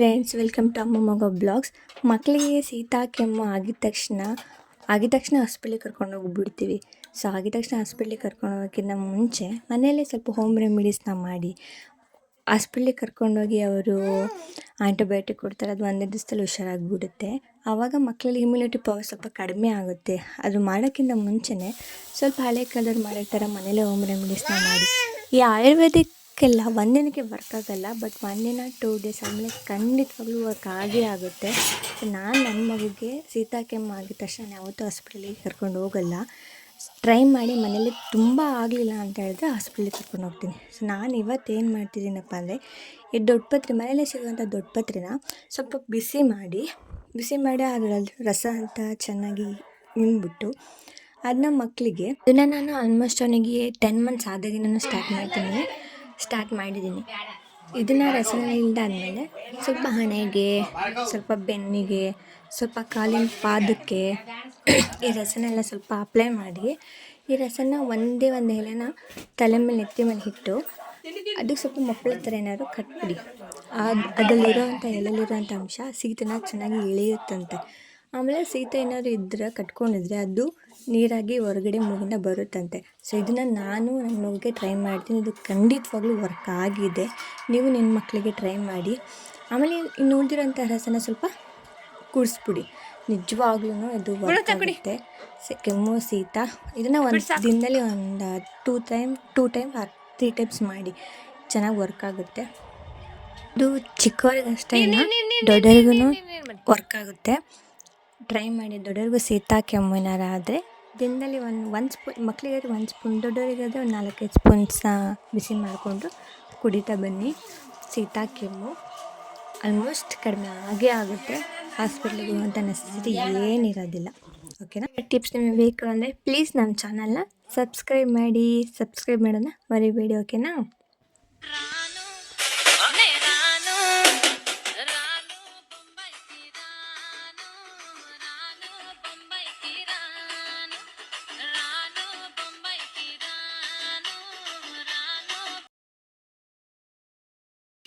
Friends welcome to ಅಮ್ಮ ಮಗ blogs ಮಕ್ಕಳಿಗೆ ಸೀತಾ, ಕೆಮ್ಮು ಆಗಿದ ತಕ್ಷಣ ಆಗಿದ ತಕ್ಷಣ ಹಾಸ್ಪಿಟ್ಲಿಗೆ ಕರ್ಕೊಂಡು ಹೋಗ್ಬಿಡ್ತೀವಿ ಸೊ ಆಗಿದ ತಕ್ಷಣ ಹಾಸ್ಪಿಟ್ಲಿಗೆ ಕರ್ಕೊಂಡು ಹೋಗೋಕ್ಕಿಂತ ಮುಂಚೆ ಮನೆಯಲ್ಲೇ ಸ್ವಲ್ಪ ಹೋಮ್ ರೆಮಿಡೀಸ್ನ ಮಾಡಿ. ಹಾಸ್ಪಿಟ್ಲಿಗೆ ಕರ್ಕೊಂಡೋಗಿ ಅವರು ಆ್ಯಂಟಿಬಯೋಟಿಕ್ ಕೊಡ್ತಾರೆ, ಅದು ಒಂದೇ ದಿವಸದಲ್ಲಿ ಹುಷಾರಾಗ್ಬಿಡುತ್ತೆ. ಆವಾಗ ಮಕ್ಕಳಲ್ಲಿ ಇಮ್ಯುನಿಟಿ ಪವರ್ ಸ್ವಲ್ಪ ಕಡಿಮೆ ಆಗುತ್ತೆ. ಅದು ಮಾಡೋಕ್ಕಿಂತ ಮುಂಚೆನೇ ಸ್ವಲ್ಪ ಹಳೆ ಕಾಲದವ್ರು ಮಾಡೋ ಥರ ಮನೇಲೇ ಹೋಮ್ ರೆಮಿಡೀಸ್ನ ಮಾಡಿ. ಈ ಆಯುರ್ವೇದಿಕ್ಕೆಲ್ಲ ಒಂದಿನಕ್ಕೆ ವರ್ಕ್ ಆಗೋಲ್ಲ ಬಟ್ ಒಂದಿನ ಟೂ ಡೇಸ್ ಆದಮೇಲೆ ಖಂಡಿತವಾಗ್ಲೂ ವರ್ಕ್ ಆಗೇ ಆಗುತ್ತೆ. ನಾನು ನನ್ನ ಮಗುಗೆ ಸೀತಾ ಕೆಮ್ಮು ಆಗಿದ ತಕ್ಷಣ ಯಾವತ್ತೂ ಹಾಸ್ಪಿಟಲಿಗೆ ಕರ್ಕೊಂಡು ಹೋಗಲ್ಲ. ಟ್ರೈ ಮಾಡಿ ಮನೇಲಿ ತುಂಬ ಆಗಲಿಲ್ಲ ಅಂತ ಹೇಳಿದ್ರೆ ಹಾಸ್ಪಿಟ್ಲಿಗೆ ಕರ್ಕೊಂಡು ಹೋಗ್ತೀನಿ. ಸೊ ನಾನು ಇವತ್ತು ಏನು ಮಾಡ್ತಿದ್ದೀನಪ್ಪ ಅಂದರೆ, ಈ ದೊಡ್ಡ ಪತ್ರೆ ಮನೇಲೇ ಸಿಗುವಂಥ ದೊಡ್ಡ ಪತ್ರೆನ ಸ್ವಲ್ಪ ಬಿಸಿ ಮಾಡಿ ಬಿಸಿ ಮಾಡಿ ಅದರಲ್ಲಿ ರಸ ಅಂತ ಚೆನ್ನಾಗಿ ಹಿಂಡ್ಬಿಟ್ಟು ಅದನ್ನ ಮಕ್ಕಳಿಗೆ ಇದನ್ನು ನಾನು ಆಲ್ಮೋಸ್ಟ್ ಅವನಿಗೆ ಟೆನ್ ಮಂತ್ಸ್ ಆದಾಗಿನ ಸ್ಟಾರ್ಟ್ ಮಾಡ್ತೀನಿ. ಸ್ಟಾರ್ಟ್ ಮಾಡಿದ್ದೀನಿ. ಇದನ್ನು ರಸನೆ ಅಂದಮೇಲೆ ಸ್ವಲ್ಪ ಹಣೆಗೆ, ಸ್ವಲ್ಪ ಬೆನ್ನಿಗೆ, ಸ್ವಲ್ಪ ಕಾಲಿನ ಪಾದಕ್ಕೆ ಈ ರಸನೆಲ್ಲ ಸ್ವಲ್ಪ ಅಪ್ಲೈ ಮಾಡಿ, ಈ ರಸನ ಒಂದೇ ಒಂದು ಎಲೆನ ತಲೆ ಮೇಲೆ ನೆತ್ತಿ ಮೇಲೆ ಇಟ್ಟು ಅದಕ್ಕೆ ಸ್ವಲ್ಪ ಮಕ್ಕಳ ಥರ ಏನಾದ್ರು ಕಟ್ಬಿಡಿ. ಅದು ಅದರಲ್ಲಿರೋವಂಥ ಎಲೆಲಿರೋವಂಥ ಅಂಶ ಸೀತನ ಚೆನ್ನಾಗಿ ಎಳೆಯುತ್ತಂತೆ. ಆಮೇಲೆ ಸೀತೆ ಏನಾದ್ರು ಇದ್ರೆ ಕಟ್ಕೊಂಡಿದ್ರೆ ಅದು ನೀರಾಗಿ ಹೊರಗಡೆ ಮೂಗಿಂದ ಬರುತ್ತಂತೆ ಸೊ ಇದನ್ನು ನಾನು ನನ್ನ ಮಗುಗೆ ಟ್ರೈ ಮಾಡ್ತೀನಿ ಇದು ಖಂಡಿತವಾಗ್ಲೂ ವರ್ಕ್ ಆಗಿದೆ ನೀವು ನಿಮ್ಮ ಮಕ್ಕಳಿಗೆ ಟ್ರೈ ಮಾಡಿ ಆಮೇಲೆ ಇನ್ನು ಉಳಿದಿರೋಂಥ ರಸನ ಸ್ವಲ್ಪ ಕುಡಿಸ್ಬಿಡಿ ನಿಜವಾಗ್ಲೂ ಇದು ವರ್ಕ್ ಆಗುತ್ತೆ ಕೆಮ್ಮು ಸೀತ ಇದನ್ನು ಒಂದು ದಿನದಲ್ಲಿ ಒಂದು two time two time or three times ಮಾಡಿ ಚೆನ್ನಾಗಿ ವರ್ಕ್ ಆಗುತ್ತೆ ಇದು ಚಿಕ್ಕವರಿಗಷ್ಟೇ ಇಲ್ಲ ದೊಡ್ಡರಿಗೂ ವರ್ಕ್ ಆಗುತ್ತೆ ಟ್ರೈ ಮಾಡಿ ದೊಡ್ಡವ್ರಿಗೂ ಶೀತ ಕೆಮ್ಮು ಏನಾರು ಆದರೆ ದಿನದಲ್ಲಿ ಒಂದು ಒಂದು ಸ್ಪೂನ್ ಮಕ್ಕಳಿಗೆ ಒಂದು ಸ್ಪೂನ್, ದೊಡ್ಡವರಿಗಾದರೆ ಒಂದು ನಾಲ್ಕೈದು ಸ್ಪೂನ್ಸ್ನ ಬಿಸಿ ಮಾಡಿಕೊಂಡು ಕುಡಿತಾ ಬನ್ನಿ. ಶೀತ ಕೆಮ್ಮು ಆಲ್ಮೋಸ್ಟ್ ಕಡಿಮೆ ಆಗೇ ಆಗುತ್ತೆ. ಹಾಸ್ಪಿಟ್ಲಿಗೆ ಹೋಗುವಂಥ ನೆಸೆಸಿಟಿ ಏನಿರೋದಿಲ್ಲ ಓಕೆನಾ ಟಿಪ್ಸ್ ನಿಮಗೆ ಬೇಕು ಅಂದರೆ ಪ್ಲೀಸ್ ನಮ್ಮ ಚಾನಲ್ನ ಸಬ್ಸ್ಕ್ರೈಬ್ ಮಾಡಿ ಸಬ್ಸ್ಕ್ರೈಬ್ ಮಾಡೋಣ ಮರಿಬೇಡಿ ಓಕೆನಾ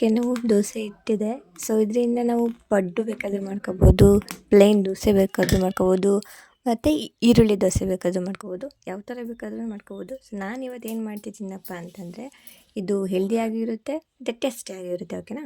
ಕೆಲವು ದೋಸೆ ಇಟ್ಟಿದೆ. ಸೊ ಇದರಿಂದ ನಾವು ಪಡ್ಡು ಬೇಕಾದರೂ ಮಾಡ್ಕೋಬೋದು ಪ್ಲೇನ್ ದೋಸೆ ಬೇಕಾದರೂ ಮಾಡ್ಕೋಬೋದು, ಮತ್ತು ಈರುಳ್ಳಿ ದೋಸೆ ಬೇಕಾದರೂ ಮಾಡ್ಕೋಬೋದು. ಯಾವ ಥರ ಬೇಕಾದರೂ ಮಾಡ್ಕೋಬೋದು. ಸೊ ನಾನು ಇವತ್ತು ಏನು ಮಾಡ್ತಿದ್ದೀನಪ್ಪ ಅಂತಂದರೆ, ಇದು ಹೆಲ್ದಿಯಾಗಿರುತ್ತೆ ಮತ್ತು ಟೇಸ್ಟಿಯಾಗಿರುತ್ತೆ ಓಕೆನಾ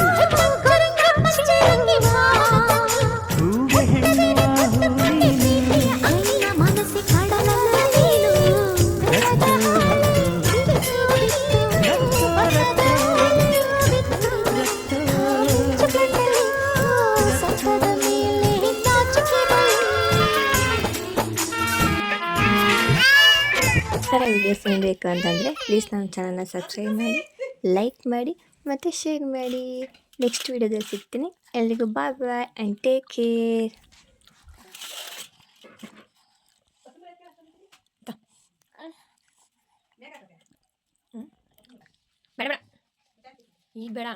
ಥರ ವೀಡಿಯೋಸ್ ಬೇಕು ಅಂತಂದರೆ ಪ್ಲೀಸ್ ನಮ್ಮ ಚಾನಲ್ನ ಸಬ್ಸ್ಕ್ರೈಬ್ ಮಾಡಿ ಲೈಕ್ ಮಾಡಿ, ಮತ್ತು ಶೇರ್ ಮಾಡಿ. ನೆಕ್ಸ್ಟ್ ವೀಡಿಯೋದಲ್ಲಿ ಸಿಗ್ತೀನಿ. ಎಲ್ರಿಗೂ bye bye and take care ಬೇಡ. ಈಗ ಬೇಡ.